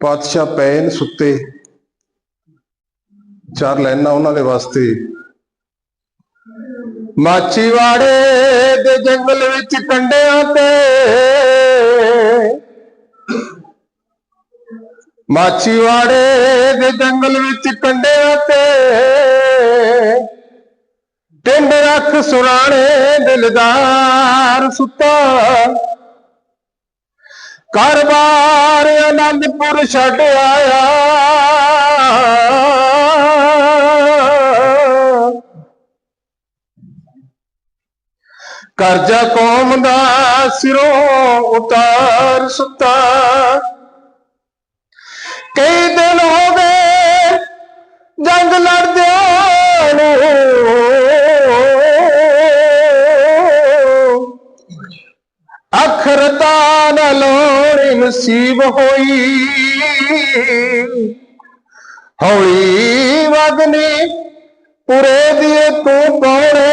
ਪਾਤਸ਼ਾਹ ਪਏ ਨੇ ਸੁੱਤੇ, ਚਾਰ ਲਾਈਨਾਂ ਉਹਨਾਂ ਦੇ ਵਾਸਤੇ। ਮਾਚੀਵਾੜੇ ਦੇ ਜੰਗਲ ਵਿੱਚ ਕੰਡਿਆਂ ਤੇ। ਮਾਚੀਵਾੜੇ ਦੇ ਜੰਗਲ ਵਿੱਚ ਕੰਡਿਆਂ ਤੇ। ਟਿੰਡ ਰੱਖ ਸੁਣਾਣੇ ਦਿਲਦਾਰ ਸੁੱਤਾ। ਘਰ-ਬਾਰ ਆਨੰਦਪੁਰ ਛੱਡ ਆਇਆ। ਕਰਜ਼ਾ ਕੌਮ ਦਾ ਸਿਰੋਂ ਉਤਾਰ ਸੁੱਤਾ। ਕਈ ਦਿਨ ਹੋ ਗਏ ਜੰਗ ਲੜਦਿਆਂ ਨੂੰ। ਅਖਰਤਾ ਨਾ ਲੋੜ ਨਸੀਬ ਹੋਈ। ਹੌਲੀ ਵਗਨੀ ਪੁਰੇ ਦੀਏ ਤੂੰ ਪੌੜੇ।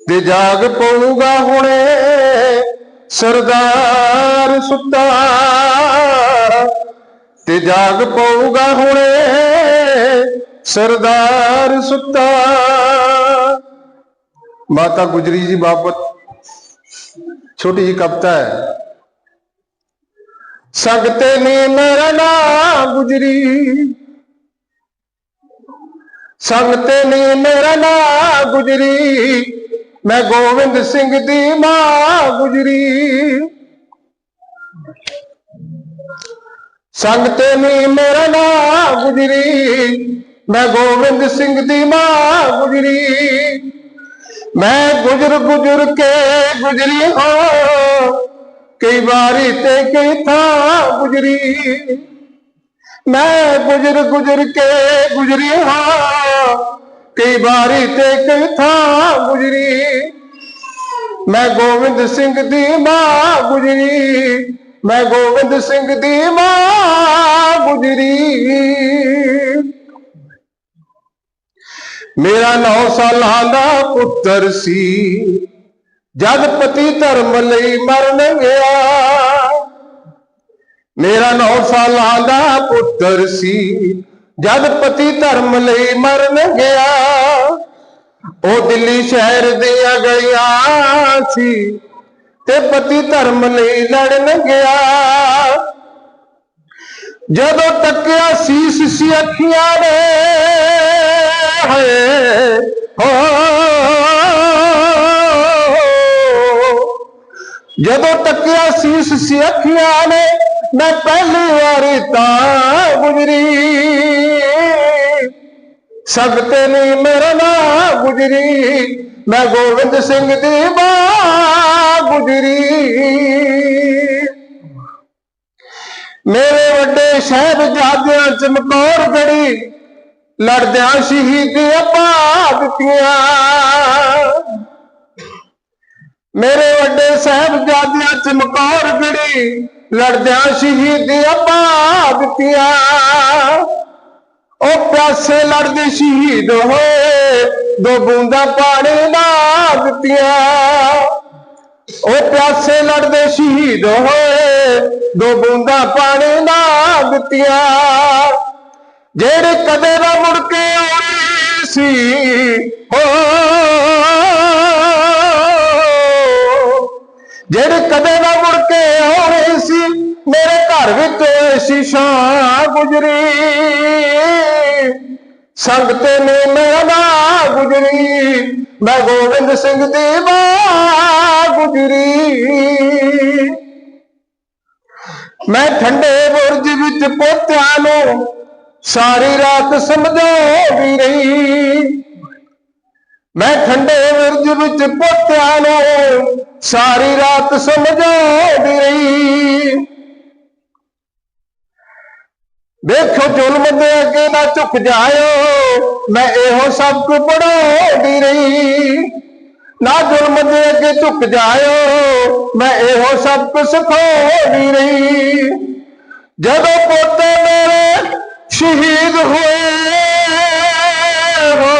ਤੇ ਜਾਗ ਪਊਗਾ ਹੁਣੇ ਸਰਦਾਰ ਸੁੱਤਾ ਤੇ ਜਾਗ ਪਊਗਾ ਹੁਣੇ ਸਰਦਾਰ ਸੁੱਤਾ ਮਾਤਾ ਗੁਜਰੀ ਜੀ ਬਾਬਤ ਛੋਟੀ ਜਿਹੀ ਕਵਿਤਾ ਹੈ। ਸੰਗਤੇ ਨੇ ਮੇਰਾ ਨਾਮ ਗੁਜਰੀ। ਸੰਗਤੇ ਨੇ ਮੇਰਾ ਨਾ ਗੁਜਰੀ। ਮੈਂ ਗੋਬਿੰਦ ਸਿੰਘ ਦੀ ਮਾਂ ਗੁਜਰੀ। ਸੰਗਤੇ ਨੇ ਮੇਰਾ ਨਾ ਗੁਜਰੀ। ਮੈਂ ਗੋਬਿੰਦ ਸਿੰਘ ਦੀ ਮਾਂ ਗੁਜਰੀ। ਮੈਂ ਗੁਜਰ ਗੁਜਰ ਕੇ ਗੁਜਰੀ ਹਾਂ। ਕਈ ਵਾਰੀ ਤੇ ਕਈ ਥਾਂ ਗੁਜਰੀ। ਮੈਂ ਗੁਜਰ ਗੁਜਰ ਕੇ ਗੁਜਰੀ ਹਾਂ। ਕਈ ਵਾਰੀ ਤੇ ਕਈ ਥਾਂ ਗੁਜਰੀ। ਮੈਂ ਗੋਬਿੰਦ ਸਿੰਘ ਦੀ ਮਾਂ ਗੁਜਰੀ। ਮੈਂ ਗੋਬਿੰਦ ਸਿੰਘ ਦੀ ਮਾਂ ਗੁਜਰੀ। ਮੇਰਾ 9 ਸਾਲਾਂ ਦਾ ਪੁੱਤਰ ਸੀ। ਜਦ ਪਤੀ ਧਰਮ ਲਈ ਮਰਨ ਗਿਆ, ਮੇਰਾ 9 ਸਾਲਾਂ ਦਾ ਪੁੱਤਰ ਸੀ। ਜਦ ਪਤੀ ਧਰਮ ਲਈ ਮਰਨ ਗਿਆ, ਉਹ ਦਿੱਲੀ ਸ਼ਹਿਰ ਦੀਆਂ ਗਈਆਂ ਸੀ ਤੇ ਪਤੀ ਧਰਮ ਲਈ ਲੜਨ ਗਿਆ। ਜਦੋਂ ਤੱਕਿਆ ਸੀਸ ਸੀ ਅੱਖੀਆਂ ਨੇ ਹਏ ਹੋ। ਜਦੋਂ ਤੱਕਿਆ ਸੀਸ ਸੀ ਅੱਖੀਆਂ ਨੇ, ਮੈਂ ਪਹਿਲੀ ਵਾਰੀ ਤਾਂ ਗੁਜਰੀ। ਸਗਤੇ ਨੇ ਮੇਰਾ ਨਾ ਗੁਜਰੀ, ਮੈਂ ਗੋਬਿੰਦ ਸਿੰਘ ਦੀ ਮਾਂ ਗੁਜਰੀ। ਮੇਰੇ ਵੱਡੇ ਸਾਹਿਬਜ਼ਾਦਿਆਂ ਚਮਕੌਰ ਗੜੀ ਲੜਦਿਆਂ ਸ਼ਹੀਦੀਆਂ ਪਾ ਦਿੱਤੀਆਂ। ਮੇਰੇ ਵੱਡੇ ਸਾਹਿਬਜ਼ਾਦਿਆਂ ਚਮਕੌਰ ਗੜੀ, ਲੜਦਿਆਂ ਸ਼ਹੀਦੀਆਂ ਪਾ ਦਿੱਤੀਆਂ। ਉਹ ਪਿਆਸੇ ਲੜਦੇ ਸ਼ਹੀਦ ਹੋਏ, ਦੋ ਬੂੰਦਾਂ ਪਾਣੀ ਨਾ ਦਿੱਤੀਆਂ। ਉਹ ਪਿਆਸੇ ਲੜਦੇ ਸ਼ਹੀਦ ਹੋਏ, ਦੋ ਬੂੰਦਾਂ ਪਾਣੀ ਨਾ ਦਿੱਤੀਆਂ। ਜਿਹੜੇ ਕਦੇ ਨਾ ਮੁੜ ਕੇ ਆਉਣੇ ਸੀ, ਹੋ। ਜਿਹੜੇ ਕਦੇ ਨਾ ਮੁੜ ਕੇ ਆਉਣੇ ਸੀ, ਮੇਰੇ ਘਰ ਵਿੱਚ ਐਸੀ ਗੁਜਰੀ। ਸੰਗਤੇ ਨੇ ਮੇਰਾ ਨਾਂ ਗੁਜਰੀ, ਮੈਂ ਗੋਬਿੰਦ ਸਿੰਘ ਦੀ ਮਾਂ ਗੁਜਰੀ। ਮੈਂ ਠੰਡੇ ਬੁਰਜ ਵਿੱਚ ਪੋਤਿਆਂ ਨੂੰ ਸਾਰੀ ਰਾਤ ਸਮਝਾਉਂਦੀ ਰਹੀ। ਮੈਂ ਠੰਡੇ ਬੁਰਜ ਵਿੱਚ ਪੋਤਿਆਂ ਨੂੰ ਸਾਰੀ ਰਾਤ ਸਮਝਾਉਂਦੀ ਰਹੀ। ਵੇਖੋ ਜ਼ੁਲਮ ਦੇ ਅੱਗੇ ਨਾ ਝੁਕ ਜਾਇਓ, ਮੈਂ ਇਹੋ ਸਬਕ ਕੁ ਪੜਾਉਂਦੀ ਰਹੀ। ਨਾ ਜ਼ੁਲਮ ਦੇ ਅੱਗੇ ਝੁਕ ਜਾਇਓ, ਮੈਂ ਇਹੋ ਸਬਕ ਕੁ ਸਿਖਾਉਂਦੀ ਰਹੀ। ਜਦੋਂ ਪੋਤੇ ਮੇਰੇ ਸ਼ਹੀਦ ਹੋਏ ਹੋ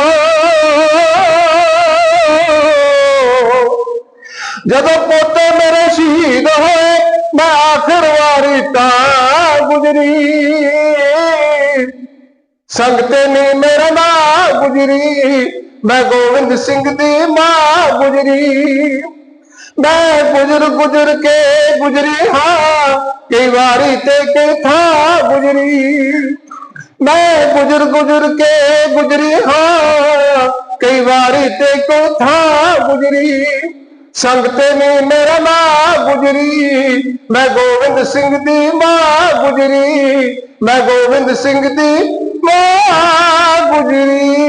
ਜਦੋਂ ਪੋਤੇ ਮੇਰੇ ਸ਼ਹੀਦ ਹੋਏ, ਮੈਂ ਆਖਰ ਵਾਰੀ ਤਾਂ ਗੁਜਰੀ। ਸੰਗਤੇ ਨੇ ਮੇਰਾ ਨਾਂ ਗੁਜਰੀ। ਮੈਂ ਗੋਬਿੰਦ ਸਿੰਘ ਦੀ ਮਾਂ ਗੁਜਰੀ। ਮੈਂ ਗੁਜਰ ਗੁਜਰ ਕੇ ਗੁਜਰੀ ਹਾਂ। ਕਈ ਵਾਰੀ ਤੇ ਕਈ ਥਾਂ ਗੁਜਰੀ। ਮੈਂ ਗੁਜਰ ਗੁਜਰ ਕੇ ਗੁਜਰੀ ਹਾਂ, ਕਈ ਵਾਰੀ ਤੇ ਕੋ ਥਾਂ ਗੁਜਰੀ? ਸੰਗਤੇ ਨੇ ਮੇਰਾ ਮਾਂ ਗੁਜਰੀ, ਮੈਂ ਗੋਬਿੰਦ ਸਿੰਘ ਦੀ ਮਾਂ ਗੁਜਰੀ, ਮੈਂ ਗੋਬਿੰਦ ਸਿੰਘ ਦੀ ਮਾਂ ਗੁਜਰੀ।